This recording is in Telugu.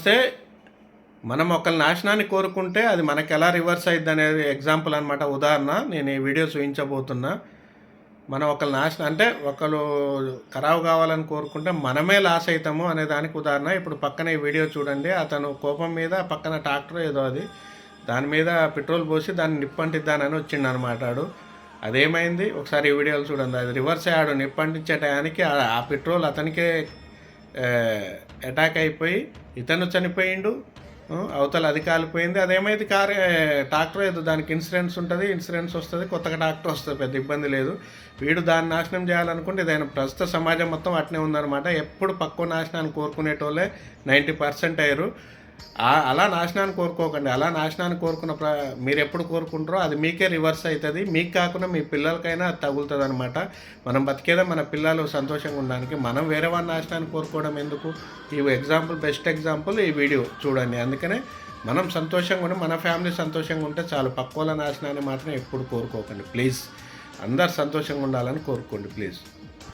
వస్తే మనం ఒకరి నాశనాన్ని కోరుకుంటే అది మనకి ఎలా రివర్స్ అయ్యింది అనేది ఎగ్జాంపుల్ అనమాట ఉదాహరణ నేను ఈ వీడియో చూపించబోతున్నా మనం ఒకరి నాశనం అంటే ఒకరు ఖరాబ్ కావాలని కోరుకుంటే మనమే లాస్ అవుతాము అనే దానికి ఉదాహరణ. ఇప్పుడు పక్కన ఈ వీడియో చూడండి. అతను కోపం మీద పక్కన ట్రాక్టర్ ఏదో అది దాని మీద పెట్రోల్ పోసి దాన్ని నిప్పంటిద్దానని వచ్చిండు అనమాట ఆడు. అదేమైంది? ఒకసారి ఈ వీడియోలు చూడండి. అది రివర్స్ అయ్యాడు నిప్పంటించే టయానికి ఆ పెట్రోల్ అతనికే అటాక్ అయిపోయి ఇతను చనిపోయిండు అవతల అది కాలిపోయింది అదేమైంది కార్ ట్రాక్టర్ ఏదో దానికి ఇన్సూరెన్స్ ఉంటుంది ఇన్సూరెన్స్ వస్తుంది కొత్తగా ట్రాక్టర్ వస్తుంది పెద్ద ఇబ్బంది లేదు. వీడు దాన్ని నాశనం చేయాలనుకుంటే ఇదైనా ప్రస్తుత సమాజం మొత్తం అట్నే ఉందన్నమాట. ఎప్పుడు పక్కవ నాశనాన్ని కోరుకునేటోళ్ళే నైంటీ పర్సెంట్ అయ్యారు. అలా నాశనాన్ని కోరుకోకండి. అలా నాశనాన్ని కోరుకున్న ప్ర మీరు ఎప్పుడు కోరుకుంటారో అది మీకే రివర్స్ అవుతుంది మీకు కాకుండా మీ పిల్లలకైనా అది తగులుతుంది అనమాట మనం బతికేదా మన పిల్లలు సంతోషంగా ఉండడానికి. మనం వేరే వారి నాశనాన్ని కోరుకోవడం ఎందుకు? ఈ ఎగ్జాంపుల్ బెస్ట్ ఎగ్జాంపుల్ ఈ వీడియో చూడండి. అందుకనే మనం సంతోషంగా ఉండి మన ఫ్యామిలీ సంతోషంగా ఉంటే చాలు. పక్కోల నాశనాన్ని మాత్రం ఎప్పుడు కోరుకోకండి. ప్లీజ్. అందరు సంతోషంగా ఉండాలని కోరుకోండి. ప్లీజ్.